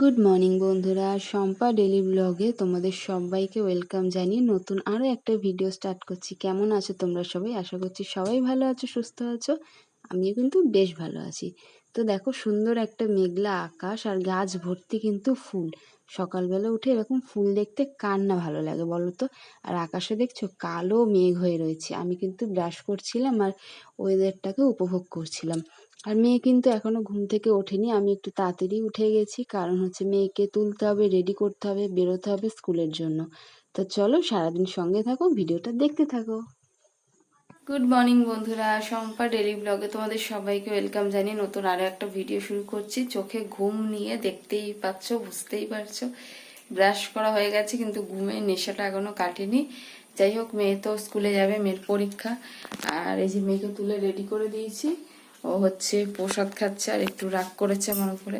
Good morning বন্ধুরা। Shampa daily ব্লগে তোমাদের সবাইকে ওয়েলকাম জানিয়ে নতুন আরও একটা ভিডিও স্টার্ট করছি। কেমন আছো তোমরা সবাই? আশা করছি সবাই ভালো আছো, সুস্থ আছো। আমিও কিন্তু বেশ ভালো আছি। তো দেখো, সুন্দর একটা মেঘলা আকাশ আর গাছ ভর্তি কিন্তু ফুল। সকালবেলা উঠে এরকম ফুল দেখতে কার না ভালো লাগে বলো তো? আর আকাশে দেখছ কালো মেঘ হয়ে রয়েছে। আমি কিন্তু ব্রাশ করছিলাম আর ওয়েদারটাকে উপভোগ করছিলাম। আর মেয়ে কিন্তু এখনও ঘুম থেকে ওঠেনি। আমি একটু তাড়াতাড়ি উঠে গেছি। কারণ হচ্ছে মেয়েকে তুলতে হবে রেডি করতে হবে, বেরোতে হবে স্কুলের জন্য। তো চলো সারাদিন সঙ্গে থাকো, ভিডিওটা দেখতে থাকো। গুড মর্নিং বন্ধুরা, শম্পা ডেলি ব্লগে তোমাদের সবাইকে ওয়েলকাম জানিয়ে নতুন আরও একটা ভিডিও শুরু করছি। চোখে ঘুম নিয়ে দেখতেই পাচ্ছ, বুঝতেই পারছ। ব্রাশ করা হয়ে গেছে, কিন্তু ঘুমের নেশাটা এখনও কাটেনি। যাই হোক, মেয়ে তো স্কুলে যাবে, মেয়ের পরীক্ষা। আর এই যে মেয়েকে তুলে রেডি করে দিয়েছি। ও হচ্ছে প্রসাদ খাচ্ছে আর একটু রাগ করেছে আমার উপরে।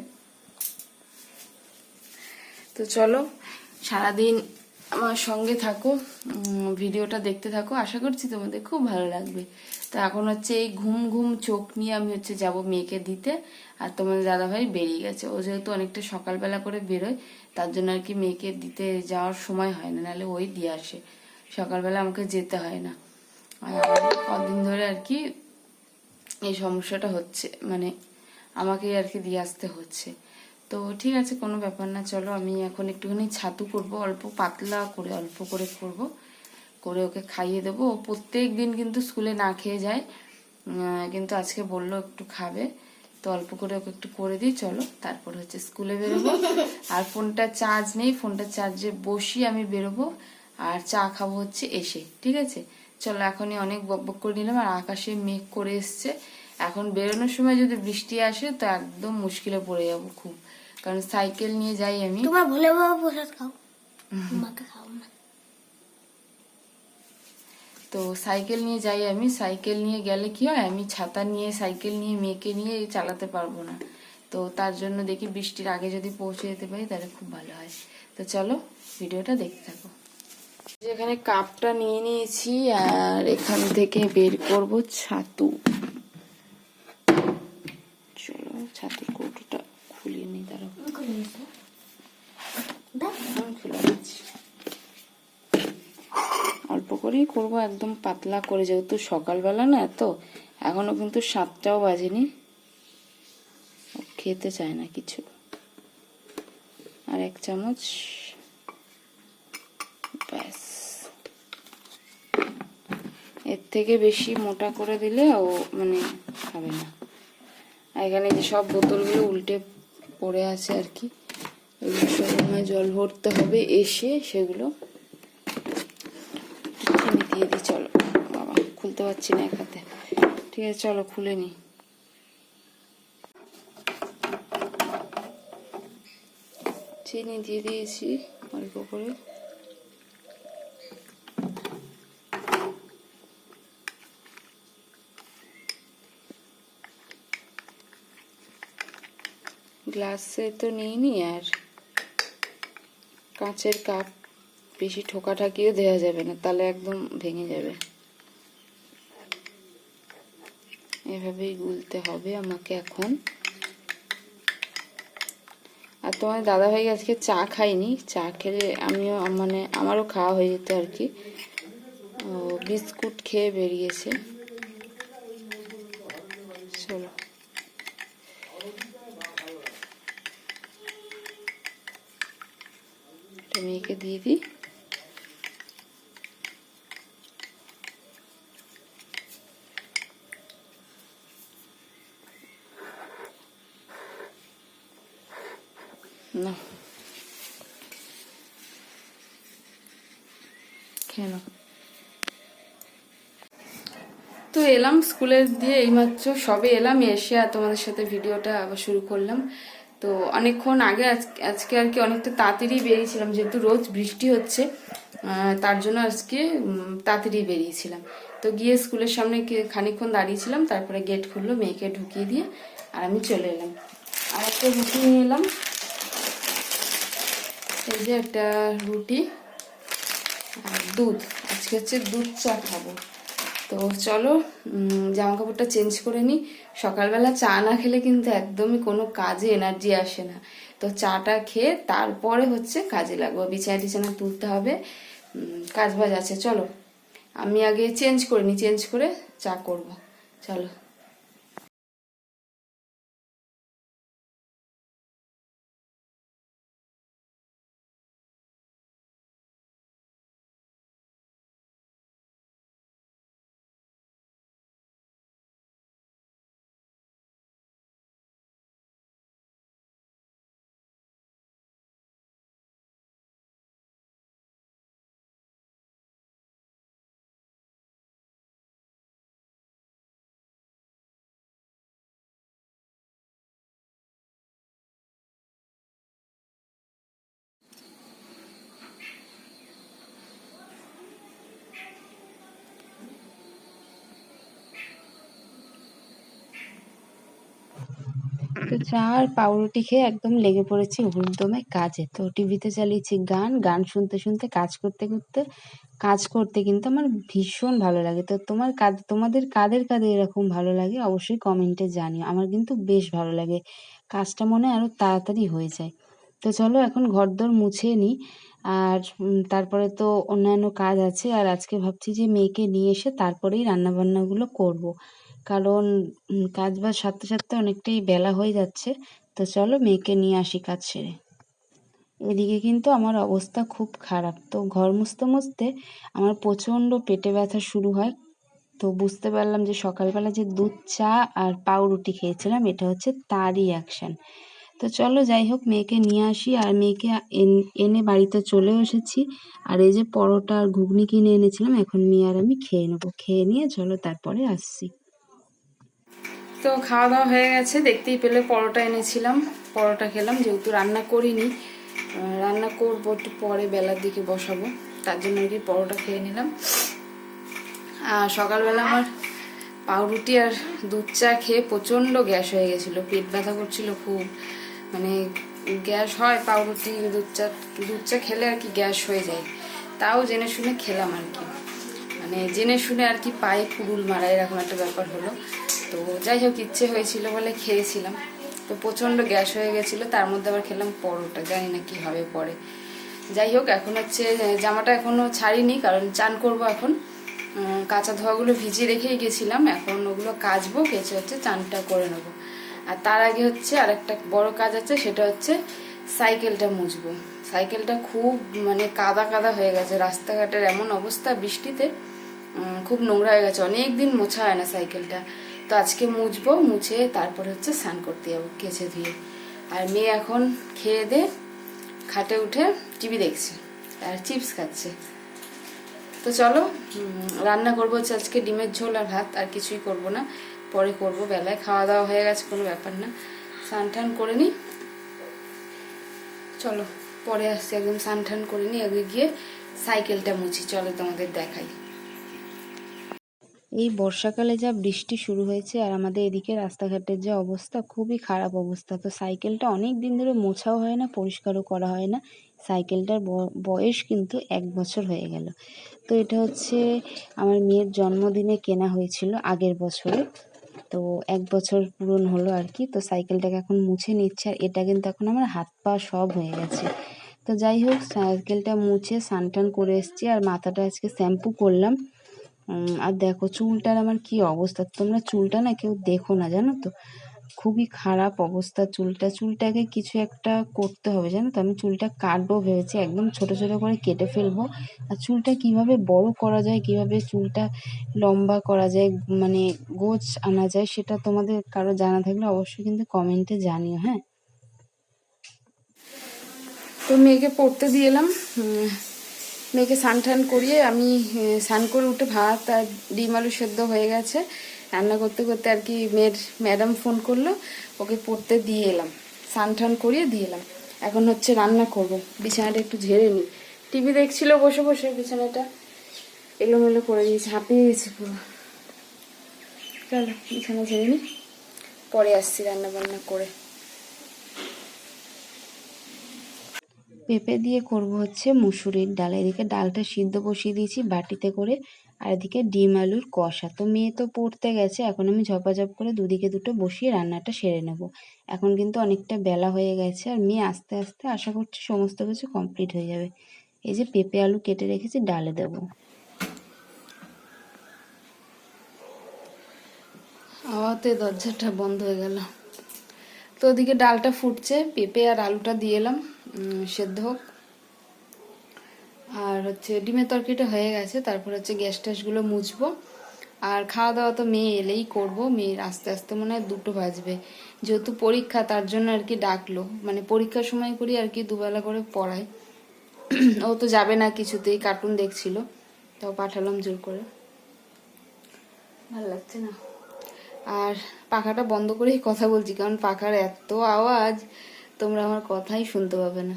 তো চলো, সারাদিন আমার সঙ্গে থাকো ভিডিওটা দেখতে থাকো। আশা করছি তোমাদের খুব ভালো লাগবে। তো এখন হচ্ছে এই ঘুম ঘুম চোখ নিয়ে আমি হচ্ছে যাব মেয়েকে দিতে। আর তোমাদের দাদাভাই বেরিয়ে গেছে। ও যেহেতু অনেকটা সকালবেলা করে বেরোয়, তার জন্য আর কি মেয়েকে দিতে যাওয়ার সময় হয় না, নাহলে ওই দিয়ে আসে। সকালবেলা আমাকে যেতে হয় না। আর কদিন ধরে আর কি এই সমস্যাটা হচ্ছে মানে আমাকেই আর কি দিয়ে আসতে হচ্ছে। তো ঠিক আছে, কোনো ব্যাপার না, চলো আমি এখন একটুখানি ছাতু করব, অল্প পাতলা করে, অল্প করে করব। করে ওকে খাইয়ে দেবো। ও প্রত্যেক দিন কিন্তু স্কুলে না খেয়ে যায় কিন্তু আজকে বলল একটু খাবে। তো অল্প করে ওকে একটু করে দিই, চলো তারপর হচ্ছে স্কুলে বেরোবো। আর ফোনটা চার্জ নেই, ফোনটা চার্জে বসিয়ে আমি বেরোবো। আর চা খাব হচ্ছে এসে, ঠিক আছে? চলো এখনই অনেক বকবক করে নিলাম আর আকাশে মেঘ করে এসছে। এখন বেরোনোর সময় যদি বৃষ্টি আসে তো একদম মুশকিলে পড়ে যাব খুব। কারণ সাইকেল নিয়ে যাই আমি। তোমার ভোলে বাবা প্রসাদ খাও। মাকে খাও না। তো সাইকেল নিয়ে যাই আমি। সাইকেল নিয়ে গেলে কি হয়? আমি ছাতা নিয়ে সাইকেল নিয়ে মেয়েকে নিয়ে চালাতে পারব না। তো তার জন্য দেখি বৃষ্টির আগে যদি পৌঁছে যেতে পারি তাহলে খুব ভালো হয়। তো চলো ভিডিওটা দেখতে থাকো। যেখানে কাপটা নিয়ে নিয়েছি আর এখান থেকে বের করব ছাতু। চলো ছাতুর কৌটোটা খুলিয়ে নিই তারা খুলে নিচ্ছি। অল্প করেই করব, একদম পাতলা করে, যেহেতু সকালবেলা না, তো এখনও কিন্তু সাতটাও বাজেনি। খেতে চায় না কিছু। আর এক চামচ, ব্যাস। এর থেকে বেশি মোটা করে দিলে ও মানে খাবে না। এখানে যে সব বোতলগুলো উল্টে পড়ে আছে আর কি, এগুলো সব জল ভরতে হবে, এসে সেগুলো দিয়ে দিই। চলো, বাবা, খুলতে পারছি না এক হাতে। ঠিক আছে, চলো, খুলে নি চিনি দিয়ে দিয়েছি অল্প করে। গ্লাসে তো নিইনি আর। কাঁচের কাপ বেশি ঠোকাঠাকিও দেওয়া যাবে না তাহলে একদম ভেঙে যাবে। এভাবেই গুলতে হবে আমাকে এখন। আর তোমার দাদাভাই আজকে চা খাইনি চা খেলে আমিও মানে আমারও খাওয়া হয়ে যেত আর কি। বিস্কুট খেয়ে বেরিয়েছে চলো এটা মেয়েকে দিয়ে দিই। না। তো এলাম স্কুলের দিয়ে এইমাত্র সবে এলাম, এসে আর তোমাদের সাথে ভিডিওটা আবার শুরু করলাম। তো অনেকক্ষণ আগে আজকে আর কি অনেকটা তাড়াতাড়ি বেরিয়েছিলাম, যেহেতু রোজ বৃষ্টি হচ্ছে তার জন্য আজকে তাড়াতাড়ি বেরিয়েছিলাম। তো গিয়ে স্কুলের সামনে খানিকক্ষণ দাঁড়িয়েছিলাম, তারপরে গেট খুললো, মেয়েকে ঢুকিয়ে দিয়ে আর আমি চলে এলাম। আর একটা রুটি নিয়ে এলাম। এই যে একটা রুটি আর দুধ। আজকে হচ্ছে দুধ চা খাব। তো চলো জামা কাপড়টা চেঞ্জ করে নিই সকালবেলা চা না খেলে কিন্তু একদমই কোনো কাজে এনার্জি আসে না। তো চাটা খেয়ে তারপরে হচ্ছে কাজে লাগবো। বিছানা টিছানা তুলতে হবে। কাজ বাজ আছে, চলো। আমি আগে চেঞ্জ করে নিই চেঞ্জ করে চা করব। চলো। তো চা আর পাউরুটি খেয়ে একদম লেগে পড়েছি হুড়দমে কাজে। তো টিভিতে চালিয়েছি গান গান শুনতে শুনতে, কাজ করতে করতে, কাজ করতে কিন্তু আমার ভীষণ ভালো লাগে। তো তোমার কাজ তোমাদের কাদের কাদের এরকম ভালো লাগে অবশ্যই কমেন্টে জানিও, আমার কিন্তু বেশ ভালো লাগে। কাজটা মনে হয় আরও তাড়াতাড়ি হয়ে যায়। তো চলো এখন ঘরদোর মুছে নিই আর তারপরে তো অন্যান্য কাজ আছে, আর আজকে ভাবছি যে মেয়েকে নিয়ে এসে তারপরেই রান্না বান্নাগুলো করব। কারণ কাজ বাজ সারতে সারতে অনেকটাই বেলা হয়ে যাচ্ছে। তো চলো মেয়েকে নিয়ে আসি কাজ সেরে। এদিকে কিন্তু আমার অবস্থা খুব খারাপ। তো ঘর মুছতে মুছতে আমার প্রচণ্ড পেটে ব্যথা শুরু হয়। তো বুঝতে পারলাম যে সকালবেলা যে দুধ, চা আর পাউরুটি খেয়েছিলাম, এটা হচ্ছে তারই অ্যাকশন তো চলো যাই হোক, মেয়েকে নিয়ে আসি। আর মেয়েকে এন- বাড়িতে চলে এসেছি। আর এই যে পরোটা আর ঘুগনি কিনে এনেছিলাম, এখন মেয়ে আর আমি খেয়ে নেব। খেয়ে নিয়ে চলো তারপরে আসছি। তো খাওয়া দাওয়া হয়ে গেছে, দেখতেই পেলে পরোটা এনেছিলাম। পরোটা খেলাম, যেহেতু রান্না করিনি। রান্না করব একটু পরে, বেলার দিকে বসাবো। তার জন্য আর কি পরোটা খেয়ে নিলাম। আর সকালবেলা আমার পাউরুটি আর দুধ চা খেয়ে প্রচণ্ড গ্যাস হয়ে গেছিল। পেট ব্যথা করছিল খুব। মানে গ্যাস হয় পাউরুটি, দুধ চা দুধ চা খেলে আর কি গ্যাস হয়ে যায়। তাও জেনে শুনে খেলাম আর কি। মানে জেনে শুনে আর কি পায়ে কুড়ুল মারা, এরকম একটা ব্যাপার হলো। তো যাই হোক, ইচ্ছে হয়েছিল বলে খেয়েছিলাম। তো প্রচণ্ড গ্যাস হয়ে গেছিল, তার মধ্যে আবার খেলাম পরোটা, জানি না কি হবে পরে। যাই হোক, এখন হচ্ছে জামাটা এখনও ছাড়িনি, কারণ চান করব এখন। কাঁচা ধোয়াগুলো ভিজিয়ে রেখেই গেছিলাম, এখন ওগুলো কাচবো, কেচে হচ্ছে চানটা করে নেব। আর তার আগে হচ্ছে আর একটা বড় কাজ আছে, সেটা হচ্ছে সাইকেলটা মুছবো। সাইকেলটা খুব মানে কাদা কাদা হয়ে গেছে, রাস্তাঘাটের এমন অবস্থা, বৃষ্টিতে খুব নোংরা হয়ে গেছে অনেক দিন মোছা হয় না সাইকেলটা। তো আজকে মুছবো, মুছে তারপরে হচ্ছে স্নান করতে যাব, কেচে ধুয়ে। আর মেয়ে এখন খেয়ে দে, খাটে উঠে টিভি দেখছে আর চিপস খাচ্ছে। তো চলো রান্না করব হচ্ছে আজকে ডিমের ঝোল আর ভাত, আর কিছুই করব না। পরে করব, বেলায় খাওয়া দাওয়া হয়ে গেছে, কোনো ব্যাপার না। স্নান টান করে নিই। চলো, পরে আসছি একদম স্নান টান করে নিই, আগে গিয়ে সাইকেলটা মুছি, চলো তোমাদের দেখাই। এই বর্ষাকালে যা বৃষ্টি শুরু হয়েছে আর আমাদের এদিকে রাস্তাঘাটের যে অবস্থা, খুবই খারাপ অবস্থা। তো সাইকেলটা অনেক দিন ধরে মোছাও হয় না, পরিষ্কারও করা হয় না। সাইকেলটার বয়স কিন্তু এক বছর হয়ে গেল। তো এটা হচ্ছে আমার মেয়ের জন্মদিনে কেনা হয়েছিল আগের বছরে। তো এক বছর পূরণ হলো আর কি। তো সাইকেলটাকে এখন মুছে নিচ্ছে আর এটা কিন্তু এখন আমার হাত পা সব হয়ে গেছে। তো যাই হোক, সাইকেলটা মুছে স্নান টান করে এসেছি আর মাথাটা আজকে শ্যাম্পু করলাম। আর দেখো চুলটার আমার কি অবস্থা? তোমরা চুলটা না কেউ দেখো না, জানো তো? খুবই খারাপ অবস্থা চুলটা। চুলটাকে কিছু একটা করতে হবে, জানো তো? আমি চুলটা কাটবো ভেবেছি, একদম ছোট ছোট করে কেটে ফেলব। আর চুলটা কীভাবে বড় করা যায়, কীভাবে চুলটা লম্বা করা যায় মানে গোছ আনা যায়, সেটা তোমাদের কারও জানা থাকলে অবশ্যই কিন্তু কমেন্টে জানিও হ্যাঁ? তো মেয়েকে পড়তে দিয়ে এলাম। মেয়েকে স্নান টান করিয়ে আমি স্নান করে উঠে ভাত আর ডিম আলু সেদ্ধ হয়ে গেছে। রান্না করতে করতে আর কি মেয়ের ম্যাডাম ফোন করল, ওকে পড়তে দিয়ে এলাম। স্নান টান করিয়ে দিয়ে এলাম। এখন হচ্ছে রান্না করব। বিছানাটা একটু ঝেড়ে নিই। টিভি দেখছিল বসে বসে বিছানাটা। এলোমেলো করে দিয়েছে। হাঁপিয়ে গেছে পুরো। চলো, বিছানা ঝেড়ে নিই। পরে আসছি রান্না বান্না করে। পেঁপে দিয়ে করব হচ্ছে মুসুরির ডাল। এদিকে ডালটা সিদ্ধ বসিয়ে দিয়েছি বাটিতে করে। আর এদিকে ডিম আলুর কষা। তো মেয়ে তো পড়তে গেছে, এখন আমি ঝপাঝপ করে দুদিকে দুটো বসিয়ে রান্নাটা সেরে নেব। এখন কিন্তু অনেকটা বেলা হয়ে গেছে আর মেয়ে আস্তে আস্তে আশা করছি সমস্ত কিছু কমপ্লিট হয়ে যাবে। এই যে পেঁপে আলু কেটে রেখেছি, ডালে দেবো। আওয়াতে দরজাটা বন্ধ হয়ে গেল। তো ওদিকে ডালটা ফুটছে, পেঁপে আর আলুটা দিয়ে এলাম সেদ্ধ হোক। আর হচ্ছে ডিমের তরকারিটা হয়ে গেছে, তারপর হচ্ছে গ্যাস ট্যাসগুলো মুছবো। আর খাওয়া দাওয়া তো মেয়ে এলেই করব, মেয়ের আস্তে আস্তে মনে হয় দুটো বাজবে। যেহেতু পরীক্ষা, তার জন্য আর কি ডাকলো। মানে পরীক্ষার সময় করি আর কি দুবেলা করে পড়াই। ও তো যাবে না কিছুতেই কার্টুন দেখছিল। তাও পাঠালাম জোর করে। ভালো লাগছে না। আর পাখাটা বন্ধ করেই কথা বলছি, কারণ পাখার এত আওয়াজ, তোমরা আমার কথাই শুনতে পাবে না।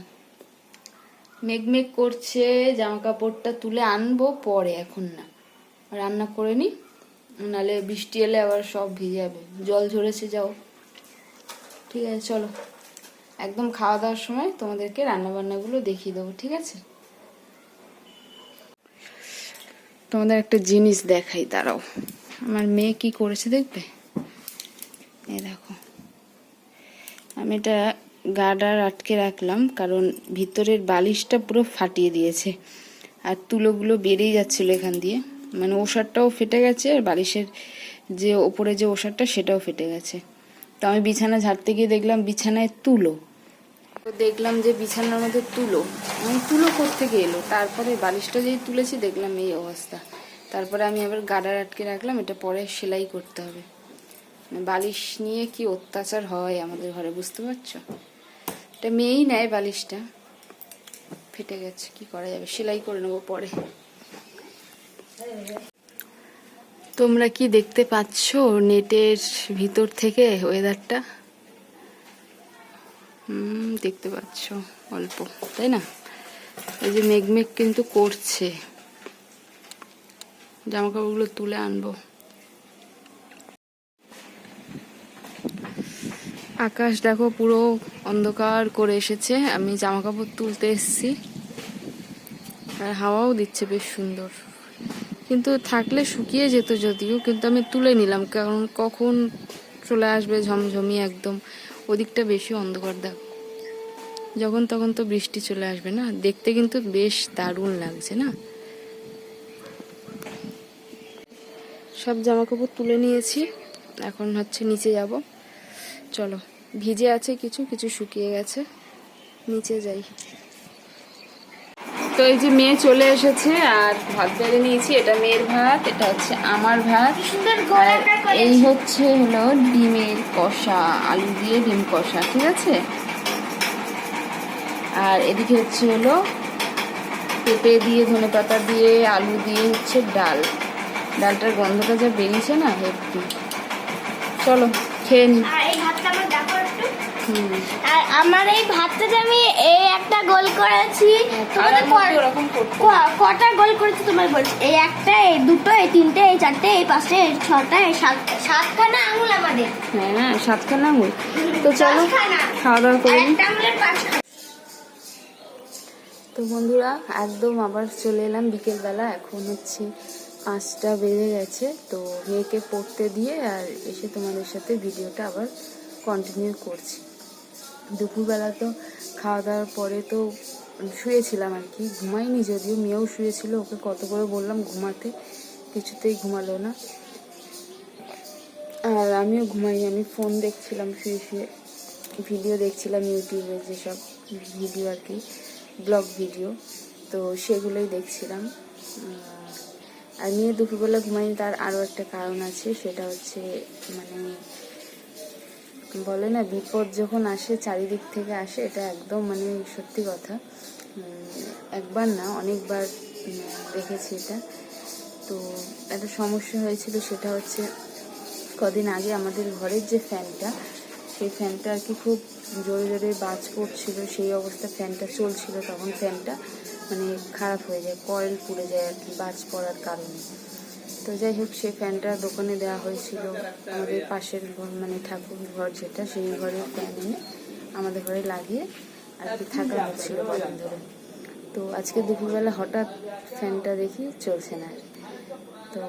মেঘমেঘ করছে জামা কাপড়টা তুলে আনব পরে এখন না। রান্না করে নি, নালে বৃষ্টি এলে আবার সব ভিজে যাবে। জল ঝরেছে, যাও। ঠিক আছে, চলো। একদম খাওয়া দাওয়ার সময় তোমাদেরকে রান্না বান্নাগুলো দেখিয়ে দেবো, ঠিক আছে? তোমাদের একটা জিনিস দেখাই, দাঁড়াও। আমার মেয়ে কি করেছে দেখবে? এই দেখো। আমি এটা গার্ডার আটকে রাখলাম, কারণ ভিতরের বালিশটা পুরো ফাটিয়ে দিয়েছে। আর তুলোগুলো বেরিয়ে যাচ্ছিল এখান দিয়ে। মানে ওষারটাও ফেটে গেছে, আর বালিশের যে ওপরে যে ওষারটা, সেটাও ফেটে গেছে। তো আমি বিছানা ঝাড়তে গিয়ে দেখলাম বিছানায় তুলো। দেখলাম যে বিছানার মধ্যে তুলো। আমি তুলো থেকে এলো? তারপরে বালিশটা যেই তুলেছি, দেখলাম এই অবস্থা। তারপরে আমি আবার গার্ডার আটকে রাখলাম, এটা পরে সেলাই করতে হবে। মানে বালিশ নিয়ে কি অত্যাচার হয় আমাদের ঘরে, বুঝতে পারছ? এটা মেয়েই নেয় বালিশটা। ফেটে গেছে, কি করা যাবে? সেলাই করে নেব পরে। তোমরা কি দেখতে পাচ্ছ নেটের ভিতর থেকে ওয়েদারটা? হুম, দেখতে পাচ্ছ, অল্প, তাই না? এই যে মেঘমেঘ কিন্তু করছে। জামা কাপড়গুলো তুলে আনব। আকাশ দেখো পুরো অন্ধকার করে এসেছে। আমি জামা কাপড় তুলতে এসেছি। আর হাওয়াও দিচ্ছে বেশ সুন্দর। কিন্তু থাকলে শুকিয়ে যেত যদিও, কিন্তু আমি তুলে নিলাম, কারণ কখন চলে আসবে ঝমঝমি একদম। ওদিকটা বেশি অন্ধকার দেখো। যখন তখন তো বৃষ্টি চলে আসবে না? দেখতে কিন্তু বেশ দারুণ লাগছে না? সব জামা কাপড় তুলে নিয়েছি। এখন হচ্ছে নিচে যাব। চলো ভিজে আছে কিছু কিছু শুকিয়ে গেছে। নিচে যাই। তো এই যে মেয়ে চলে এসেছে আর ভাত বেড়ে নিয়েছি। এটা মেয়ের ভাত এটা হচ্ছে আমার ভাত। আর এই হচ্ছে হলো ডিমের কষা আলু দিয়ে ডিম কষা ঠিক আছে? আর এদিকে হচ্ছে হলো পেঁপে দিয়ে ধনে পাতা দিয়ে আলু দিয়ে হচ্ছে ডাল। ডালটার গন্ধটা যা বেরিয়েছে না হেপি চলো খেয়ে নি আর এই ভাতটা আমার দেখো একটু হুম আর আমার এই ভাতটাতে আমি এই একটা গোল করেছি তোমাদের করতে ক- কটা গোল করেছি তোমার বলছি? এই একটা এই দুটো এই তিনটে এই চারটে এই পাঁচটা এই ছটা এই সাত সাতখানা আঙুল আমাদের। হ্যাঁ সাতখানা আঙুল। তো চলো খাওয়া দাওয়া করে তো বন্ধুরা একদম আবার চলে এলাম বিকেলবেলা এখন হচ্ছে পাঁচটা বেজে গেছে। তো মেয়েকে পড়তে দিয়ে আর এসে তোমাদের সাথে ভিডিওটা আবার কন্টিনিউ করছি। দুপুরবেলা তো খাওয়া দাওয়ার পরে তো শুয়েছিলাম আর কি, ঘুমাইনি যদিও, মেয়েও শুয়েছিল, ওকে কত করে বললাম ঘুমাতে, কিছুতেই ঘুমালো না। আর আমিও ঘুমাইনি, আমি ফোন দেখছিলাম, শুয়ে শুয়ে ভিডিও দেখছিলাম ইউটিউবে যেসব ভিডিও আর কি ব্লগ ভিডিও তো সেগুলোই দেখছিলাম। আর মেয়ে দুপুরবেলা ঘুমাইনি তার আরও একটা কারণ আছে, সেটা হচ্ছে মানে বলে না, বিপদ যখন আসে, চারিদিক থেকে আসে, এটা একদম মানে সত্যি কথা। একবার না, অনেকবার দেখেছি এটা। তো একটা সমস্যা হয়েছিল, সেটা হচ্ছে কদিন আগে আমাদের ঘরের যে ফ্যানটা, সেই ফ্যানটা আর কি খুব জোরে জোরে বাজ পড়ছিল সেই অবস্থা ফ্যানটা চলছিল, তখন ফ্যানটা মানে খারাপ হয়ে যায়, কয়েল পুড়ে যায় আর কি, বাজ পড়ার কারণে। তো যাই হোক, সেই ফ্যানটা দোকানে দেওয়া হয়েছিল। আমাদের পাশের ঘর মানে ঠাকুর ঘর যেটা, সেই ঘরের ফ্যান এনে আমাদের ঘরে লাগিয়ে আর কি থাকা হচ্ছিল তো আজকে দুপুরবেলা হঠাৎ ফ্যানটা দেখি চলছে না তো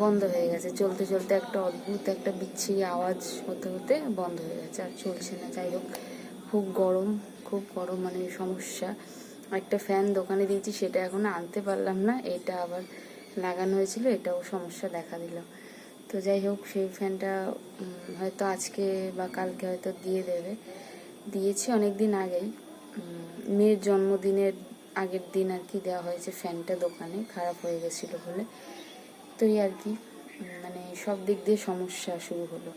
বন্ধ হয়ে গেছে। চলতে চলতে একটা অদ্ভুত, একটা বিচ্ছিরি আওয়াজ হতে হতে বন্ধ হয়ে গেছে। আর চলছে না, যাই হোক, খুব গরম খুব গরম মানে সমস্যা। একটা ফ্যান দোকানে দিয়েছি, সেটা এখনও আনতে পারলাম না। এটা আবার লাগানো হয়েছিল, এটাও সমস্যা দেখা দিল। তো যাই হোক, সেই ফ্যানটা হয়তো আজকে বা কালকে হয়তো দিয়ে দেবে। দিয়েছি অনেক দিন আগেই মেয়ের জন্মদিনের আগের দিন আর কি দেওয়া হয়েছে ফ্যানটা দোকানে, খারাপ হয়ে গেছিল বলে। তো এই আর কি মানে সব দিক দিয়ে সমস্যা শুরু হলো।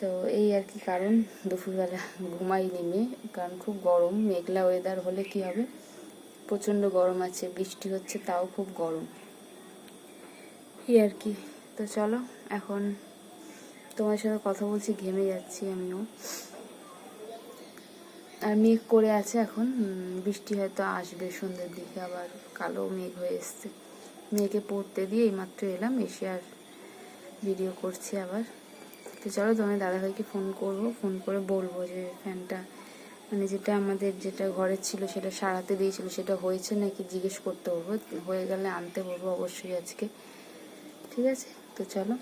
তো এই আর কি কারণ, দুপুরবেলা ঘুমাইনি মেয়ে কারণ খুব গরম, মেঘলা ওয়েদার হলে কি হবে? প্রচণ্ড গরম আছে, বৃষ্টি হচ্ছে, তাও খুব গরম। এই আর কি। তো চলো, এখন তোমার সাথে কথা বলছি, ঘেমে যাচ্ছি আমিও। আর মেঘ করে আছে এখন। বৃষ্টি হয়তো আসবে সন্ধ্যের দিকে, আবার কালো মেঘ হয়ে এসছে। মেয়েকে পড়তে দিয়ে এইমাত্র এলাম, এসে আর ভিডিও করছি আবার। তো চলো, তোমার দাদাভাইকে ফোন করব। ফোন করে বলব যে ফ্যানটা মানে যেটা আমাদের যেটা ঘরের ছিল, সেটা সারাতে দিয়েছিল, সেটা হয়েছে নাকি জিজ্ঞেস করতে বলব। হয়ে গেলে আনতে বলব অবশ্যই আজকে। ঠিক আছে? তো চলো।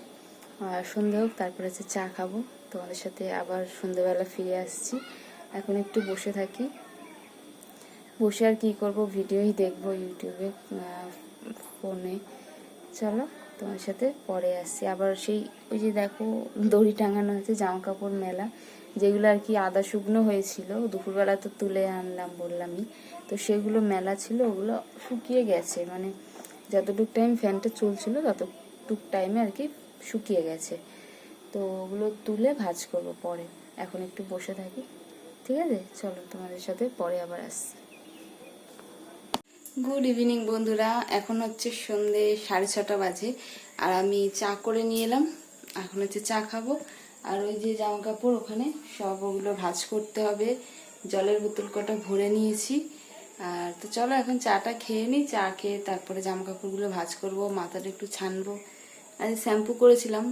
আর সন্ধে হোক, তারপরে হচ্ছে চা খাব। তোমাদের সাথে আবার সন্ধেবেলা ফিরে আসছি। এখন একটু বসে থাকি। বসে আর কি করব? ভিডিওই দেখব ইউটিউবে ফোনে। চলো তোমার সাথে পরে আসছি। আবার সেই, ওই যে দেখো, দড়ি টাঙানো আছে জামা কাপড় মেলা। যেগুলো আর কি আদা শুকনো হয়েছিল, দুপুরবেলা তো তুলে আনলাম বললামই। তো সেগুলো মেলা ছিল, ওগুলো শুকিয়ে গেছে। মানে যতটুক টাইম ফ্যানটা চলছিল ততটুক টাইমে আর কি শুকিয়ে গেছে। তো ওগুলো তুলে ভাজ করব পরে। এখন একটু বসে থাকি। ঠিক আছে? চলো, তোমাদের সাথে পরে আবার আসছি। গুড ইভিনিং বন্ধুরা। এখন হচ্ছে সন্ধে সাড়ে ছটা বাজে। আর আমি চা করে নিয়ে এলাম। এখন হচ্ছে চা খাব। আর ওই যে জামা কাপড় ওখানে, সব ওগুলো ভাজ করতে হবে। জলের বোতল কটা ভরে নিয়েছি। আর তো চলো, এখন চাটা খেয়ে নিই চা খেয়ে তারপরে জামা কাপড়গুলো ভাজ করব, মাথাটা একটু ছানবো। আজ শ্যাম্পু করেছিলাম।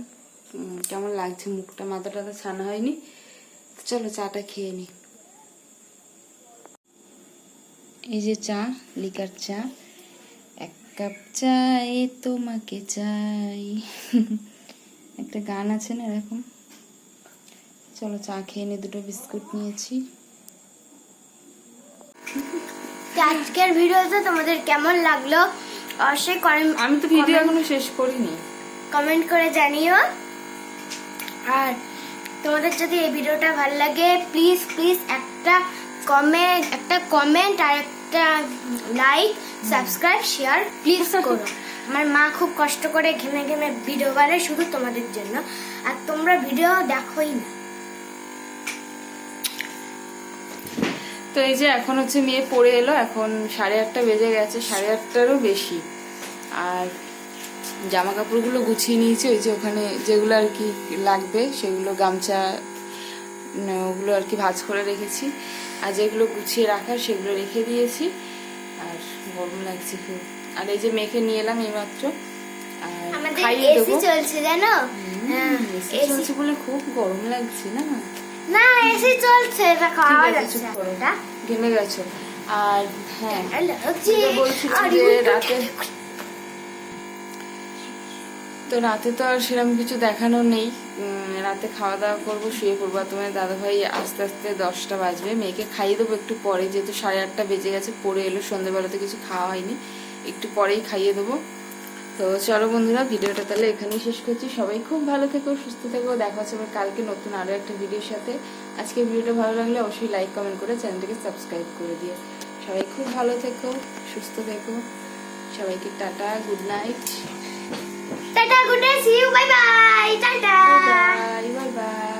কেমন লাগছে? মুখটা মাথা টাথা ছানা হয়নি। তো চলো চাটা খেয়ে নিই এই যে চা লিকার চা। এক কাপ চাই তোমাকে চাই। একটা গান আছে না এরকম? চলো চা খেয়ে নিয়ে দুটো বিস্কুট নিয়েছি। তো আজকের ভিডিওতে তোমাদের কেমন লাগল? অবশ্যই আমি তো ভিডিও এখনও শেষ করিনি। কমেন্ট করে জানিও। আর তোমাদের যদি এই ভিডিওটা ভালো লাগে প্লিজ প্লিজ একটা কমেন্ট একটা কমেন্ট আর একটা লাইক সাবস্ক্রাইব শেয়ার প্লিজ করো। আমার মা খুব কষ্ট করে ঘেমে ঘেমে ভিডিও বানায় শুধু তোমাদের জন্য। আর তোমরা ভিডিও দেখোই না। তো এই যে এখন হচ্ছে মেয়ে পড়ে এলো, এখন সাড়ে আটটা বেজে গেছে, সাড়ে আটটারও বেশি। আর জামা কাপড়গুলো গুছিয়ে নিয়েছি ওই যে ওখানে যেগুলো আর কি লাগবে সেগুলো গামছা ওগুলো আর কি ভাঁজ করে রেখেছি। আর যেগুলো গুছিয়ে রাখার সেগুলো রেখে দিয়েছি। আর গরম লাগছে খুব। আর এই যে মেখে নিয়ে এলাম এইমাত্র। আর খাইয়ে দেবো। চলছে জানো? হ্যাঁ চলছে বলে খুব গরম লাগছে না? না এসি চলছে দেখো ঠিক আওয়াজ আছে, চুপ আছে করো। একটা। ঘেমে গেছো। আর হ্যাঁ আর রাতে তো রাতে তো আর সেরকম কিছু দেখানো নেই। রাতে খাওয়া দাওয়া করব, শুয়ে পড়ব। আর তোমার দাদাভাই আস্তে আস্তে দশটা বাজবে। মেয়েকে খাইয়ে দেবো একটু পরে, যেহেতু সাড়ে আটটা বেজে গেছে পরে এলো। সন্ধ্যেবেলাতে কিছু খাওয়া হয়নি। একটু পরেই খাইয়ে দেবো। তো চলো বন্ধুরা, ভিডিওটা তাহলে এখানেই শেষ করছি। সবাই খুব ভালো থেকো, সুস্থ থেকো। দেখা হচ্ছে আবার কালকে নতুন আরও একটা ভিডিওর সাথে। আজকে ভিডিওটা ভালো লাগলে অবশ্যই লাইক কমেন্ট করে চ্যানেলটাকে সাবস্ক্রাইব করে দিও। সবাই খুব ভালো থেকো, সুস্থ থেকো। সবাইকে tata good night Tata, good day. See you. Bye-bye. Tata. Bye-bye. Bye-bye.